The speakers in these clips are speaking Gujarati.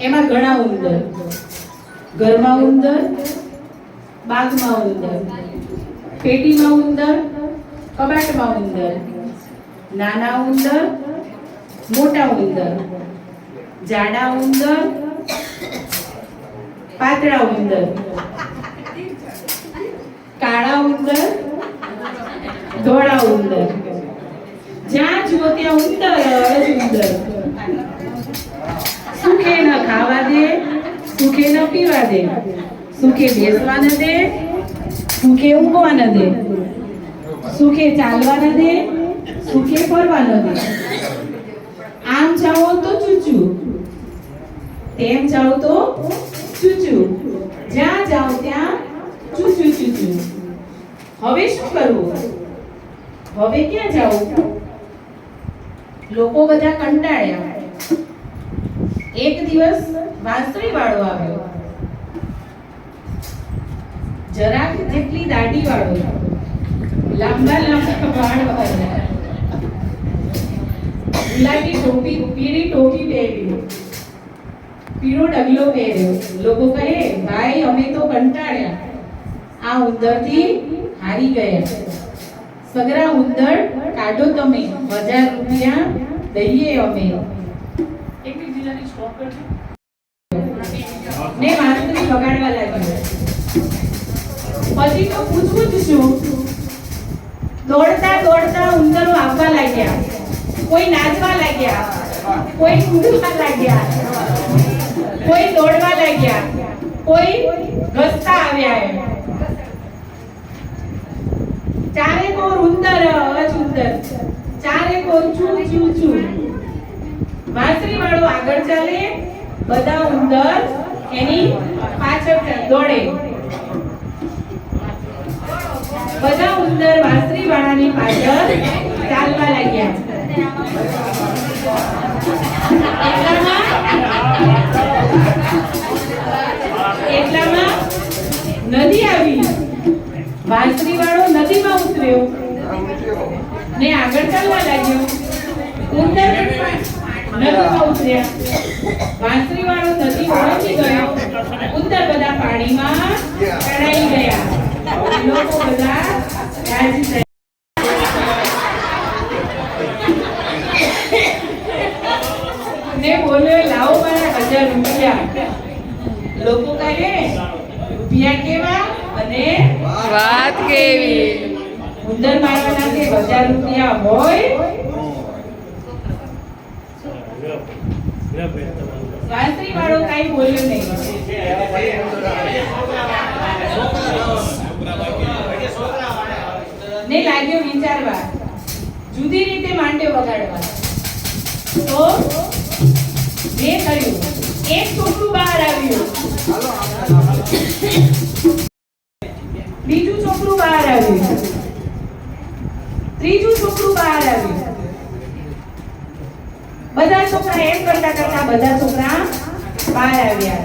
એમાં ઘણા ઉંદર. ઘરમાં ઉંદર, બાગમાં ઉંદર, પેટીમાં ઉંદર, કબાટમાં ઉંદર, નાના ઉંદર, મોટા ઉંદર, જાડા ઉંદર, પાતળા ઉંદર, કાળા ઉંદર, ધોળા ઉંદર. જ્યાં જુઓ ત્યાં ઉંદર ઉંદર. સુખે ન ખાવા દે, સુખે ન પીવા દે, સુખે બેસવા ન દે, સુખે ઊંઘવા ન દે, સુખે ચાલવા ન દે, સુખે ફરવા ન દે. આમ જાઓ તો ચૂચુ, તેમ જાઓ તો ચૂચુ, જ્યાં જાઓ ત્યાં ચૂચુ ચૂચુ. હવે શું કરવું? હવે ક્યાં જાવું? લોકો બધા કંટાળ્યા. એક દિવસ વાંસળી વાળો આવ્યો. જરાક જેટલી દાઢી વાળો લાંબા લાંબા વાળ વાળ્યા ગુલાબી ટોપી, પીળી ટોપી પહેરી પીળો ડગલો પહેર્યો. લોકો કહે, ભાઈ, અમે તો કંટાળ્યા. આ ઉંદરથી હારી ગયા. સગરા ઉંદર કાઢો તમે. હજાર રૂપિયા દઈએ અમે. ને વાંસળી બગાડવા લાગ્યો પછી તો પૂછવું જ શું દોડતા દોડતા ઉંદરો આવવા લાગ્યા. કોઈ નાચવા લાગ્યા. કોઈ કૂદવા લાગ્યા. કોઈ દોડવા લાગ્યા. કોઈ ઘસતા આવ્યા એમ. ચારે કોર ઉંદર જ ઉંદર. ચારે કોર ચૂ ચૂ ચૂ. વાંસળી વાળો આગળ ચાલે, બધા ઉંદર એની પાછળ દોડે. બધા ઉંદર વાંસળી વાળાની પાછળ ચાલવા લાગ્યા. એટલામાં નદી આવી. વાંસળી વાળો નદીમાં ઉતર્યો ને આગળ ચાલવા લાગ્યો. ઉંદર નદીમાં ઉતર્યા. નદી ઓળંગી ગયો. ઉંદર બધા પાણીમાં તણાઈ ગયા. લોકો બધા રાજી થયા. ને બોલ્યો લાવો મારા હજાર રૂપિયા. લોકો કહે રૂપિયા કેવા અને વાત કેવી? ઉંદર મારવાના હજાર રૂપિયા હોય વાંસળી વાળો કાંઈ બોલ્યો ને લાગ્યો વિચારવા, જુદી રીતે માંડ્યો વગાડવા. તો મેં કર્યું. એક છોકરું બહાર આવ્યું. બીજું છોકરું બહાર આવ્યું. ત્રીજું છોકરું બહાર આવ્યું. બધા છોકરા એમ કરતા કરતા બધા છોકરા બહાર આવ્યા.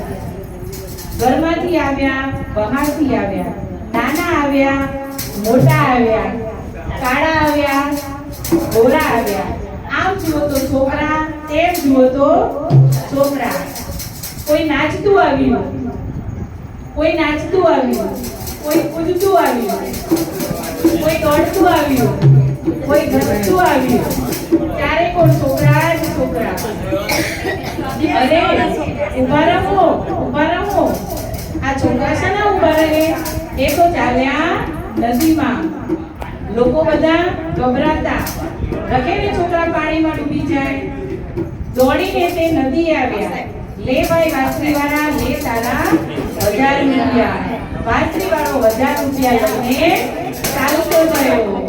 ઘરમાંથી આવ્યા, બહારથી આવ્યા. નાના આવ્યા, મોટા આવ્યા, કાળા આવ્યા, ગોરા આવ્યા. આમ જુઓ તો છોકરા, તેમ જુઓ તો છોકરા. કોઈ નાચતું આવ્યું, કોઈ નાચતું આવ્યું, કોઈ કૂદતું આવ્યું, કોઈ દોડતું આવ્યું. કોઈ ઘસતું આવ્યું? ત્યારે કોણ છોકરા જ છોકરા? અરે, ઊભા રહો ઊભા રહો. આ છોકરા છે ને ઊભા રહે? એ તો ચાલ્યા નદીમાં. લોકો બધા ગભરાતા. રખે ને છોકરા પાણીમાં ડૂબી જાય. દોડીને તે નદી આવ્યા. લે ભાઈ વાસરી વાળા લે તારા હજાર રૂપિયા. વાસરી વાળો હજાર રૂપિયા લઈને ચાલતો ગયો.